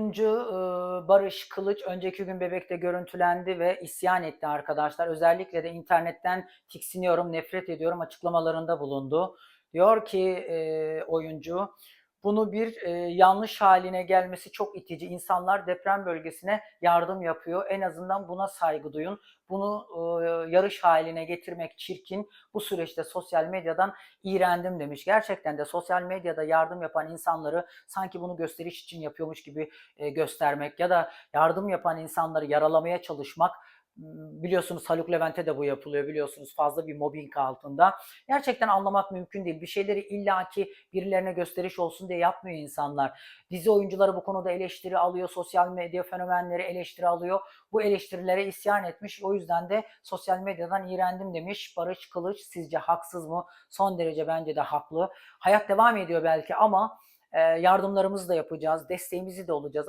Oyuncu Barış Kılıç önceki gün Bebek'te görüntülendi ve isyan etti arkadaşlar. Özellikle de internetten tiksiniyorum, nefret ediyorum açıklamalarında bulundu. Diyor ki oyuncu, bunu bir eee, yanlış haline gelmesi çok itici. İnsanlar deprem bölgesine yardım yapıyor. En azından buna saygı duyun. Bunu ııı, yarış haline getirmek çirkin. Bu süreçte sosyal medyadan iğrendim demiş. Gerçekten de sosyal medyada yardım yapan insanları sanki bunu gösteriş için yapıyormuş gibi eee, göstermek ya da yardım yapan insanları yaralamaya çalışmak biliyorsunuz Haluk Levent'e de bu yapılıyor biliyorsunuz fazla bir mobbing altında. Gerçekten anlamak mümkün değil. Bir şeyleri illaki birilerine gösteriş olsun diye yapmıyor insanlar. Dizi oyuncuları bu konuda eleştiri alıyor, sosyal medya fenomenleri eleştiri alıyor. Bu eleştirilere isyan etmiş. O yüzden de sosyal medyadan iğrendim demiş Barış Kılıç. Sizce haksız mı? Son derece bence de haklı. Hayat devam ediyor belki ama yardımlarımızı da yapacağız, desteğimizi de olacağız ama